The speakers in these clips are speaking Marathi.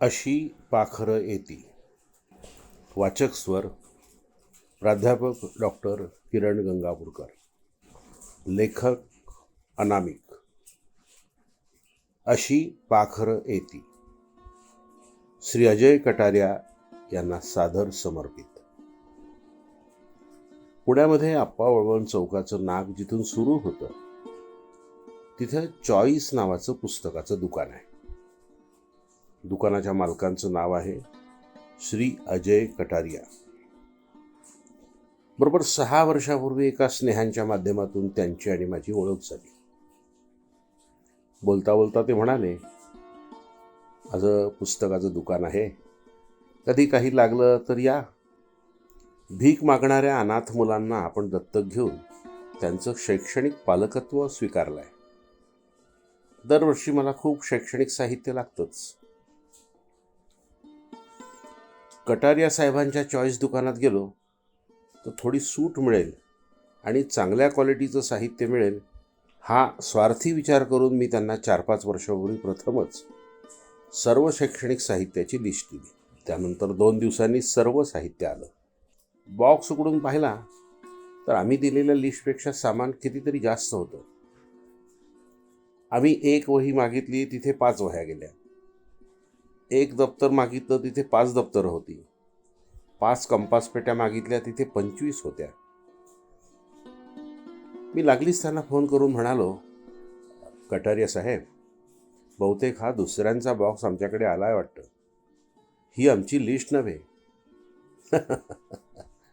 अशी पाखरं येती. वाचक स्वर. प्राध्यापक डॉक्टर किरण गंगापूरकर. लेखक अनामिक. अशी पाखरं येती. श्री अजय कटारिया यांना सादर समर्पित. पुण्यामध्ये आप्पा वळवण चौकाचं नाक जिथून सुरू होतं तिथं चॉईस नावाचं पुस्तकाचं दुकान आहे. दुकानाच्या मालकांचं नाव आहे श्री अजय कटारिया. बरोबर सहा वर्षापूर्वी एका स्नेहांच्या माध्यमातून त्यांची आणि माझी ओळख झाली. बोलता बोलता ते म्हणाले माझं पुस्तकाचं दुकान आहे. कधी काही लागलं तर या. भीक मागणाऱ्या अनाथ मुलांना आपण दत्तक घेऊन त्यांचं शैक्षणिक पालकत्व स्वीकारलं आहे दरवर्षी मला खूप शैक्षणिक साहित्य लागतंच. कटारिया साहेबांच्या चॉईस दुकानात गेलो तर थोडी सूट मिळेल आणि चांगल्या क्वालिटीचं साहित्य मिळेल हा स्वार्थी विचार करून मी त्यांना चार पाच वर्षापूर्वी प्रथमच सर्व शैक्षणिक साहित्याची लिस्ट दिली. त्यानंतर दोन दिवसांनी सर्व साहित्य आलं. बॉक्स उघडून पाहिला तर आम्ही दिलेल्या लिस्टपेक्षा सामान कितीतरी जास्त होतं. आम्ही एक वही मागितली तिथे पाच वह्या गेल्या. एक दप्तर मागितलं तिथे पाच दप्तरं होती. पाच कंपास पेट्या मागितल्या तिथे पंचवीस होत्या. मी लागलीच त्यांना फोन करून म्हणालो कटारिया साहेब बहुतेक हा दुसऱ्यांचा बॉक्स आमच्याकडे आला आहे वाटतं. ही आमची लिस्ट नव्हे.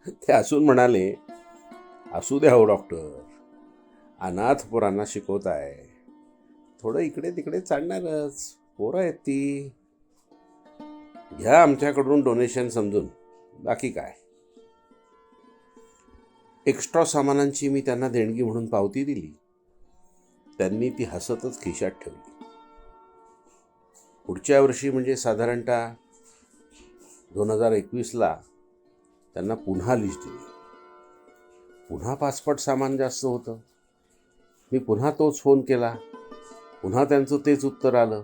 ते असून म्हणाले असू द्या हो डॉक्टर. अनाथ पोरांना शिकवताय. थोडं इकडे तिकडे चालणारच. पोरं आहेत ती. घ्या आमच्याकडून डोनेशन समजून. बाकी काय? एक्स्ट्रा सामानांची मी त्यांना देणगी म्हणून पावती दिली. त्यांनी ती हसतच खिशात ठेवली. पुढच्या वर्षी म्हणजे साधारणतः दोन हजार एकवीसला त्यांना पुन्हा लिस्ट दिली. पुन्हा पासपोर्ट सामान जास्त होतं. मी पुन्हा तोच फोन केला. पुन्हा त्यांचं तेच उत्तर आलं.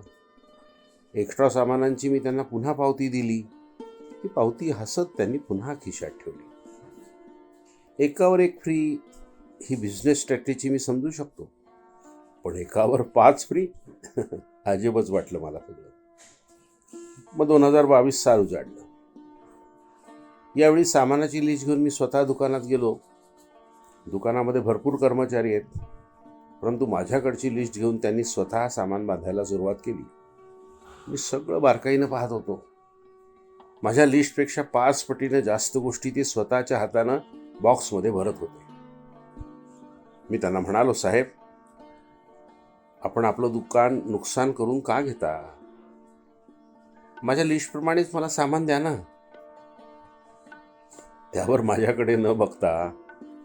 एक्स्ट्रा सामानांची मी त्यांना पुन्हा पावती दिली. ती पावती हसत त्यांनी पुन्हा खिशात ठेवली. एकावर एक फ्री ही बिझनेस स्ट्रॅटेजी मी समजू शकतो. पण एकावर पाच फ्री अजिबच वाटलं मला सगळं. मग दोन हजार बावीस साल उजाडलं. यावेळी सामानाची लिस्ट घेऊन मी स्वतः दुकानात गेलो. दुकानामध्ये भरपूर कर्मचारी आहेत. परंतु माझ्याकडची लिस्ट घेऊन त्यांनी स्वतः सामान बांधायला सुरुवात केली. मी सगळं बारकाईनं पाहत होतो. माझ्या लिस्टपेक्षा पाच पटीनं जास्त गोष्टी ते स्वतःच्या हातानं बॉक्समध्ये भरत होते. मी त्यांना म्हणालो साहेब आपण आपलं दुकान नुकसान करून का घेता? माझ्या लिस्टप्रमाणेच मला सामान द्या ना. त्यावर माझ्याकडे न बघता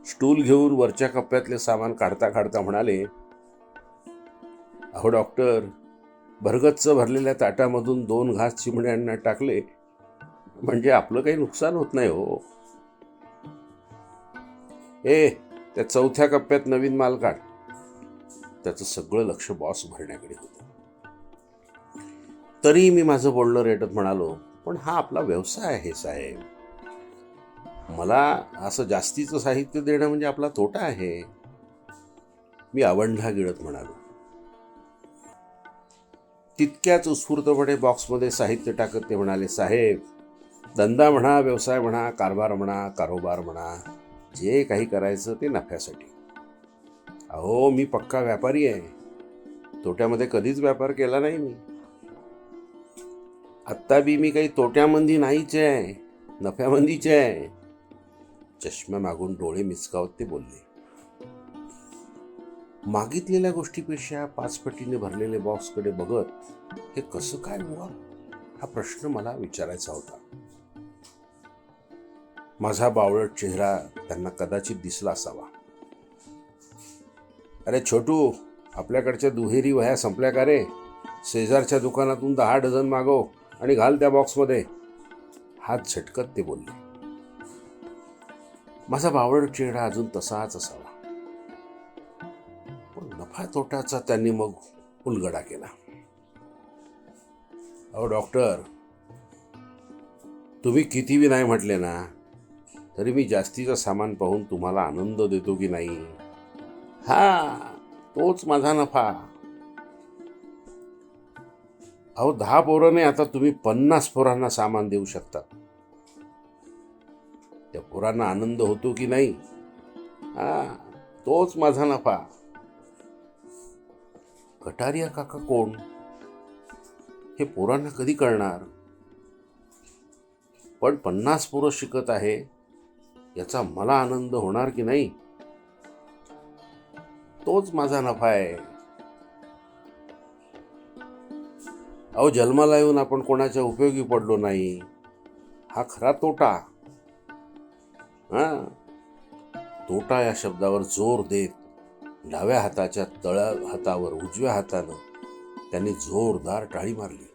स्टूल घेऊन वरच्या कप्प्यातले सामान काढता काढता म्हणाले अहो डॉक्टर भरगच्च भरलेल्या ताटामधून दोन घास चिमण्यांना टाकले म्हणजे आपलं काही नुकसान होत नाही हो. ए त्या चौथ्या कप्प्यात नवीन माल काढ. त्याचं सगळं लक्ष बॉस भरण्याकडे होतं. तरी मी माझं बोलणं रेटत म्हणालो पण हा आपला व्यवसाय आहे साहेब. मला असं जास्तीचं साहित्य देणं म्हणजे आपला तोटा आहे. मी आवंढा गिळत म्हणालो तितक्याच उत्स्फूर्तपणे बॉक्समध्ये साहित्य टाकत ते म्हणाले साहेब धंदा म्हणा व्यवसाय म्हणा कारभार म्हणा कारोबार म्हणा जे काही करायचं ते नफ्यासाठी. अहो मी पक्का व्यापारी आहे. तोट्यामध्ये कधीच व्यापार केला नाही मी. आत्ता बी मी काही तोट्यामंदी नाहीच आहे नफ्यामंदीच आहे. चष्म्या मागून डोळे मिचकावत ते बोलले. मागितलेल्या गोष्टीपेक्षा पाचपटीने भरलेले बॉक्सकडे बघत हे कसं काय बुवा? हा प्रश्न मला विचारायचा होता. माझा बावळट चेहरा त्यांना कदाचित दिसला असावा. अरे छोटू आपल्याकडच्या दुहेरी वह्या संपल्या का रे? शेजारच्या दुकानातून दहा डझन मागव आणि घाल त्या बॉक्समध्ये. हात झटकत ते बोलले. माझा बावळट चेहरा अजून तसाच असावा. नफा तोटाचा त्यांनी मग उलगडा केला. अहो डॉक्टर तुम्ही किती बी नाही म्हटले ना तरी मी जास्तीचं सामान पाहून तुम्हाला आनंद देतो की नाही? हा तोच माझा नफा. अहो दहा पोराने आता तुम्ही पन्नास पोरांना सामान देऊ शकता. त्या पोरांना आनंद होतो की नाही? हा तोच माझा नफा. कटारिया काका कोण? हे पोरांना कधी कळणार? पण पन्नास पोरं शिकत आहे याचा मला आनंद होणार की नाही? तोच माझा नफा आहे. अहो जन्माला येऊन आपण कोणाच्या उपयोगी पडलो नाही. हा खरा तोटा. हा? तोटा या शब्दावर जोर देत डाव्या हाताच्या तळ्या हातावर उजव्या हातानं त्यांनी जोरदार टाळी मारली.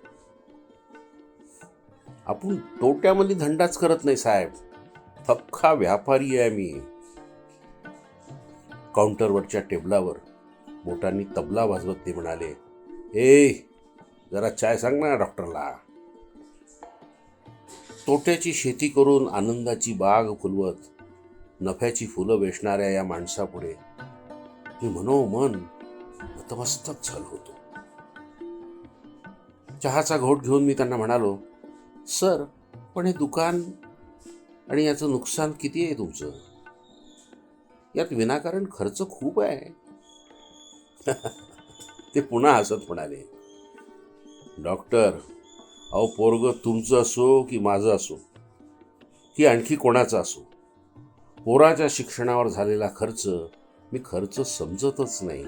आपण तोट्यामध्ये धंदाच करत नाही साहेब. थपखा व्यापारी आहे मी. काउंटरवरच्या टेबलावर बोटांनी तबला वाजवत ते म्हणाले ए जरा चाय सांग ना डॉक्टरला. तोट्याची शेती करून आनंदाची बाग फुलवत नफ्याची फुलं वेचणाऱ्या या माणसापुढे मी मनोमन नतमस्तक झालो होतो. चहाचा घोट घेऊन मी त्यांना म्हणालो सर पण हे दुकान आणि याचं नुकसान किती आहे तुमचं? यात विनाकारण खर्च खूप आहे. ते पुन्हा हसत म्हणाले डॉक्टर अहो पोरग तुमचं असो की माझं असो की आणखी कोणाचा असो पोराच्या शिक्षणावर झालेला खर्च मी खर्च समजतच नाही.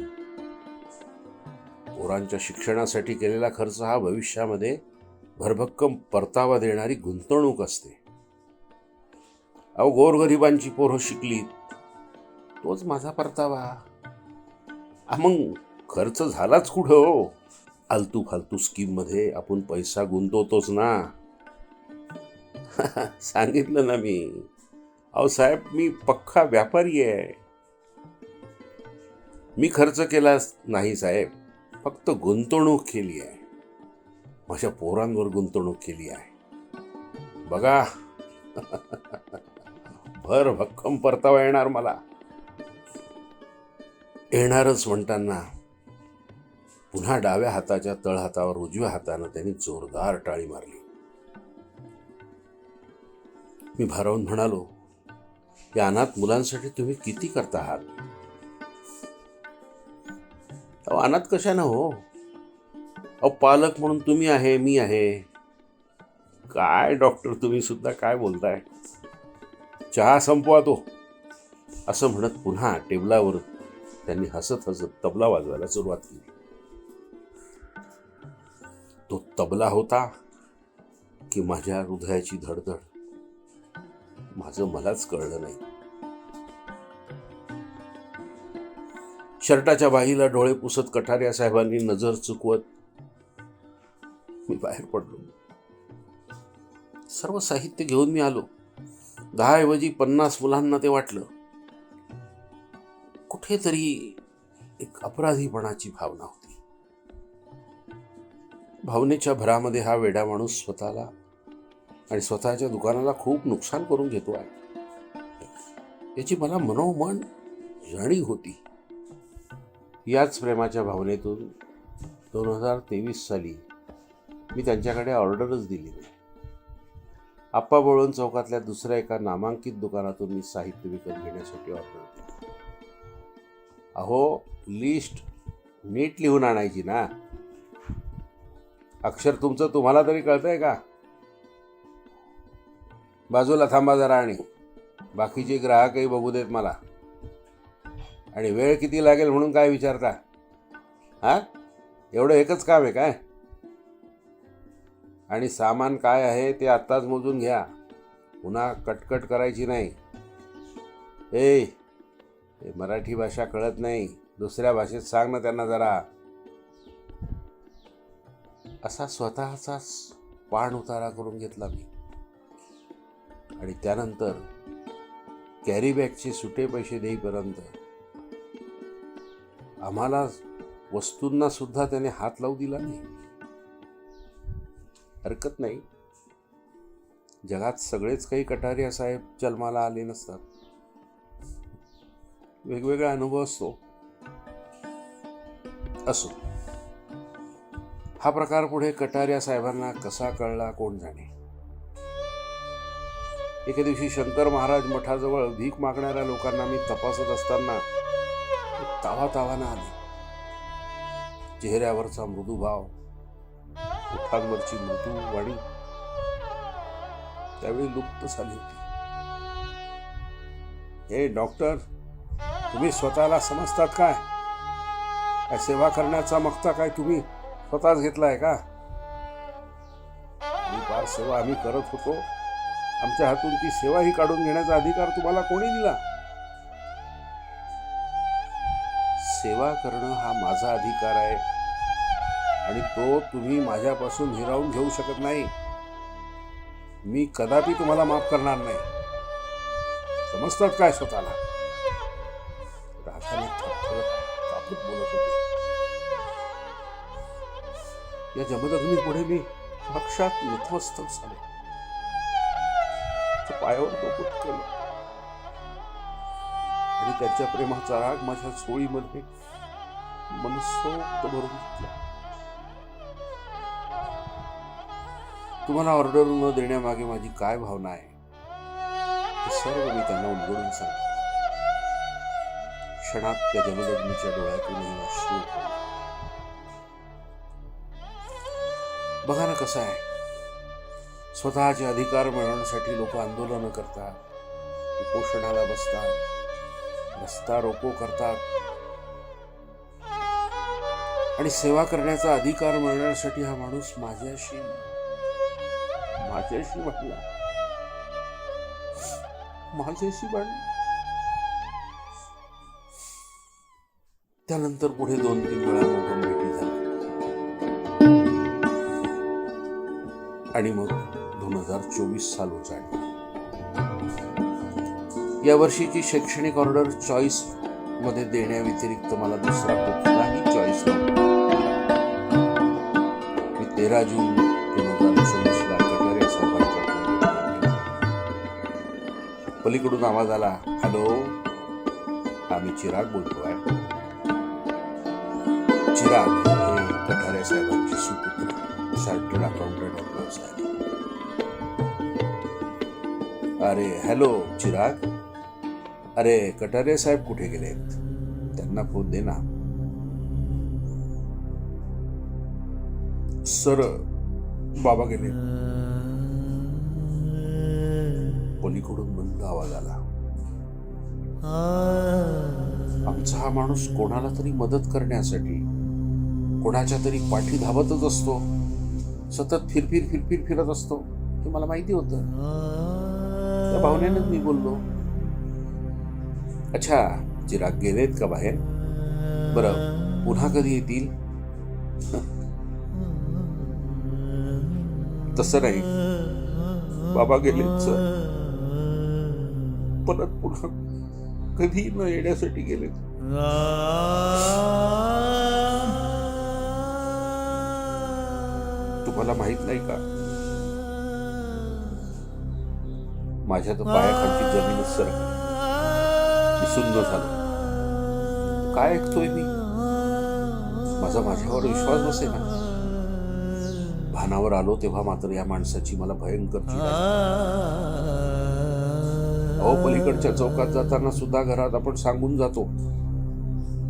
पोरांच्या शिक्षणासाठी केलेला खर्च हा भविष्यामध्ये भरभक्कम परतावा देणारी गुंतवणूक असते. अहो गोरगरिबांची पोरं शिकली तोच माझा परतावा. मग खर्च झालाच कुठं हो? आलतू फालतू स्कीममध्ये आपण पैसा गुंतवतोच ना. सांगितलं ना मी. अहो साहेब मी पक्का व्यापारी आहे. मी खर्च केला नाही साहेब. फक्त गुंतवणूक केली आहे. माझ्या पोरांवर गुंतवणूक केली आहे. बघा. भर भक्कम परतावा येणार मला. येणारच म्हणताना पुन्हा डाव्या हाताच्या तळहातावर उजव्या हातानं त्यांनी जोरदार टाळी मारली. मी भारावून म्हणालो या अनाथ मुलांसाठी तुम्ही किती करता आहात अहो अनाथ कशानं हो? अहो पालक म्हणून तुम्ही आहे मी आहे. काय डॉक्टर तुम्ही सुद्धा काय बोलताय? चहा संपवा तो. असं म्हणत पुन्हा टेबलावर त्यांनी हसत हसत तबला वाजवायला सुरुवात केली. तो तबला होता की माझ्या हृदयाची धडधड. माझं मलाच कळलं नाही. शर्टाच्या बाहीला डोळे पुसत कठाऱ्या साहेबांनी नजर चुकवत मी बाहेर पडलो. सर्व साहित्य घेऊन मी आलो. दहा ऐवजी पन्नास मुलांना ते वाटलं. कुठेतरी एक अपराधीपणाची भावना होती. भावनेच्या भरामध्ये हा वेडा माणूस स्वतःला आणि स्वतःच्या दुकानाला खूप नुकसान करून घेतो आहे. याची मला मनोमन जाणीव होती. याच प्रेमाच्या भावनेतून दोन हजार तेवीस साली मी त्यांच्याकडे ऑर्डरच दिली नाही. आप्पा बोळवण चौकातल्या दुसऱ्या एका नामांकित दुकानातून मी साहित्य विकत घेण्यासाठी ऑर्डर दिली. अहो लिस्ट नीट लिहून आणायची ना? अक्षर तुमचं तुम्हाला तरी कळतंय का? बाजूला थांबा जरा आणि बाकीचे ग्राहकही बघू देत मला. आणि वेळ किती लागेल म्हणून काय विचारता? हा? एवढं एकच काम आहे काय? आणि सामान काय आहे ते आत्ताच मोजून घ्या. पुन्हा कटकट करायची नाही. ए हे मराठी भाषा कळत नाही. दुसऱ्या भाषेत सांग ना त्यांना जरा. असा स्वतःचाच पाण उतारा करून घेतला मी. आणि त्यानंतर कॅरीबॅगचे सुटे पैसे देईपर्यंत आम्हाला वस्तूंना सुद्धा त्याने हात लावू दिला नाही. हरकत नाही. जगात सगळेच काही कटारिया साहेब जन्माला आले नसतात. वेगवेगळा अनुभव असतो. असो. हा प्रकार पुढे कटारिया साहेबांना कसा कळला कोण जाणे? एके दिवशी शंकर महाराज मठाजवळ भीक मागणाऱ्या लोकांना मी तपासत असताना तावातावानं आली आले चेहऱ्यावरचा मृदुभाव ओठांवरची मृदू वाणी त्यावेळी लुप्त झाली होती. हे डॉक्टर तुम्ही स्वतःला समजतात काय? काय सेवा करण्याचा मक्ता काय तुम्ही स्वतःच घेतलाय का? फार सेवा आम्ही करत होतो. आमच्या हातून ती सेवाही काढून घेण्याचा अधिकार तुम्हाला कोणी दिला? सेवा करणं हा माझा अधिकार आहे. आणि तो तुम्ही माझ्यापासून हिरावून घेऊ शकत नाही. मी कदापि तुम्हाला माफ करणार नाही. समजतात काय स्वतःला? रागाने कापूत बोलत होते. या जमदग्नी पुढे मी साक्षात नतमस्तक झाले. पायावर डोकं केलं आणि त्यांच्या प्रेमाचा राग माझ्या सोयीमध्ये मनसोक्त भरून घेतला. तुम्हाला ऑर्डर न देण्यामागे माझी काय भावना आहे? हे सर्व मी त्यांना उलगडून सांग क्षणात त्या जमदग्नीच्या डोळ्यातूनही अश्रू बघा ना कसं आहे. स्वतःचे अधिकार मिळवण्यासाठी लोक आंदोलनं करतात उपोषणाला बसतात रस्ता रोको करतात. आणि सेवा करण्याचा अधिकार मिळण्यासाठी हा माणूस माझ्याशी माझ्याशी म्हटला माझ्याशी भांडला त्यानंतर पुढे दोन तीन वेळा मोठं भेटी झाली. आणि मग दोन हजार चोवीस साल उजाडली. यावर्षीची शैक्षणिक ऑर्डर चॉईसमध्ये देण्याव्यतिरिक्त मला दुसरा कुठलाही चॉईस नव्हता मी तेरा जून दोन हजार चोवीस ला साहेबांच्या पलीकडून आवाज आला हॅलो आम्ही चिराग बोलतोय. चिराग हे कठारे साहेबांचे सुपुत्र चार्टर्ड अकाउंटंट ऑफ व्यवसाय अरे हॅलो चिराग. अरे कटारे साहेब कुठे गेलेत? त्यांना फोन दे ना. सर बाबा गेले. पलीकडून मंद आवाज आला. आमचा हा माणूस कोणाला तरी मदत करण्यासाठी कोणाच्या तरी पाठी धावतच असतो. सतत फिरफिर फिरफिर फिरत असतो. हे मला माहिती होतं. त्या भावनेनंच मी बोललो. अच्छा चिराग गेलेत का बाहेर? बरं पुन्हा कधी येतील? तसं नाही. बाबा गेलेत सर. परत पुन्हा कधी न येण्यासाठी गेलेत. तुम्हाला माहीत नाही का? माझ्या तर पायाखालची जमीनच सर सुन्न झालं. काय ऐकतोय मी? माझा माझ्यावर विश्वास बसे ना भानावर आलो तेव्हा मात्र या माणसाची मला भयंकर अहो पलीकडच्या चौकात जाताना सुद्धा घरात आपण सांगून जातो.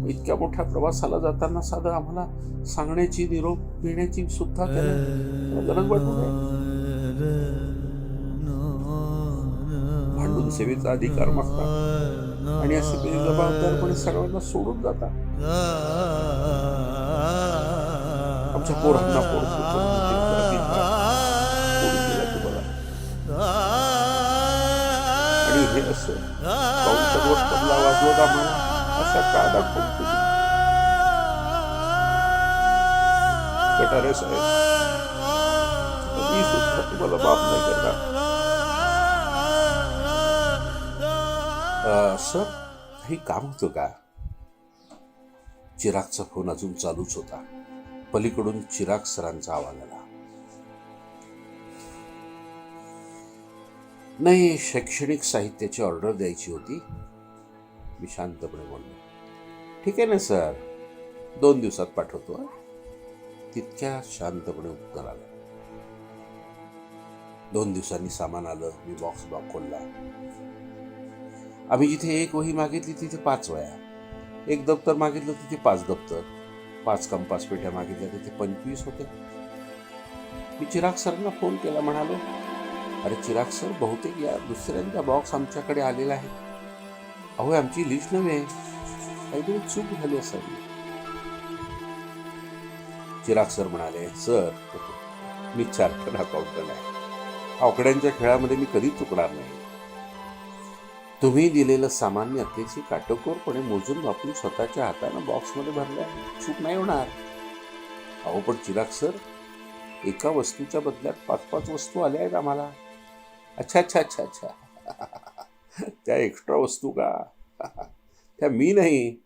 इतक्या मोठ्या प्रवासाला जाताना साधं आम्हाला सांगण्याची निरोप घेण्याची सुद्धा गरज वाटू भांडून सेवेचा अधिकार मागतात आणि असे बेजबाबदारपणे सर्वांना सोडून जातात. आमच्या पोरांना पोर आणि हे असं पाऊल सर्वच तबला वाजवत आम्हाला अशा का तुम्ही कटारे साहेब मी सुद्धा तुम्हाला माफ नाही करणार. सर काही काम होतं का चिरागचा फोन अजून चालूच होता पलीकडून चिराग सरांचा आवाज आला नाही शैक्षणिक साहित्याची ऑर्डर द्यायची होती मी शांतपणे बोललो ठीक आहे ना सर दोन दिवसात पाठवतो तितक्या शांतपणे उत्तर आलं दोन दिवसांनी सामान आलं मी बॉक्स लॉक खोलला आम्ही जिथे एक वही मागितली तिथे पाच वया. एक दप्तर मागितलं तिथे पाच दप्तर. पाच कंपास पेट्या मागितल्या तिथे पंचवीस होते. मी चिराग सरांना फोन केला म्हणालो अरे चिराग सर बहुतेक या दुसऱ्यांदा बॉक्स आमच्याकडे आलेला आहे. अहो आमची लिस्ट नव्हे काहीतरी चूक झाली असावी. चिराग सर म्हणाले सर मी चार्टर्ड अकाउंटंट आहे. आकड्यांच्या खेळामध्ये मी कधीच चुकणार नाही. तुम्ही दिलेलं सामान मी अतिशय काटोकोरपणे मोजून वापरून स्वतःच्या हातानं बॉक्समध्ये भरलं आहे. चूक नाही होणार. अहो पण चिराग सर एका वस्तूच्या बदल्यात पाच पाच वस्तू आल्या आहेत आम्हाला. अच्छा अच्छा अच्छा अच्छा. त्या एक्स्ट्रा वस्तू का? त्या मी नाही.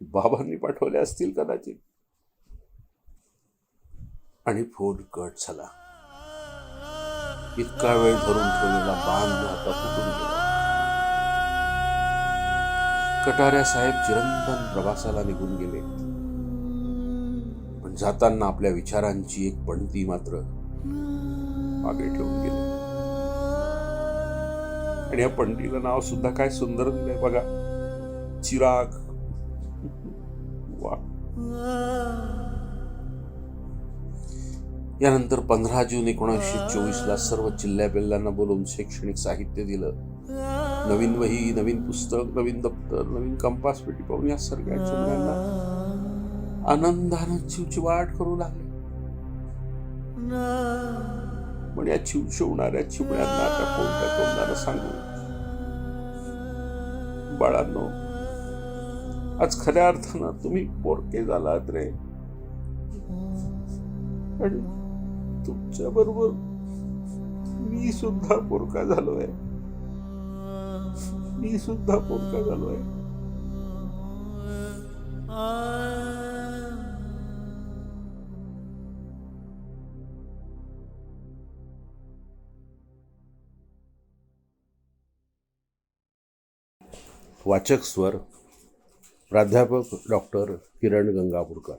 बाबांनी पाठवल्या असतील कदाचित. आणि फोन कट झाला. इतका वेळ धरून ठेवलेला बांध आता फुटून गेला. कटाऱ्या साहेब चिरंतन प्रवासाला निघून गेले. पण जाताना आपल्या विचारांची एक पणती मात्र मागे ठेवून गेले. आणि या पणतीला नाव सुद्धा काय सुंदर दिलंय बघा. चिराग. वा. यानंतर पंधरा जून एकोणीसशे चोवीस ला सर्व जिल्ह्या बेल्ल्यांना बोलवून शैक्षणिक साहित्य दिलं. नवीन वही नवीन पुस्तक नवीन दप्तर नवीन कंपास पेटी पाहून या सगळ्या चिमण्यांना आनंदानं चिवचिवाट करू लागले. पण या चिवचिवणाऱ्या चिमण्यांना आता कोणत्या तोंडानं सांगू? बाळांनो आज खऱ्या अर्थानं तुम्ही पोरके झालात रे. आणि तुमच्या बरोबर मी सुद्धा पोरका झालोय. मी सुद्धा पोरका झालोय. वाचक स्वर प्राध्यापक डॉक्टर किरण गंगापूरकर.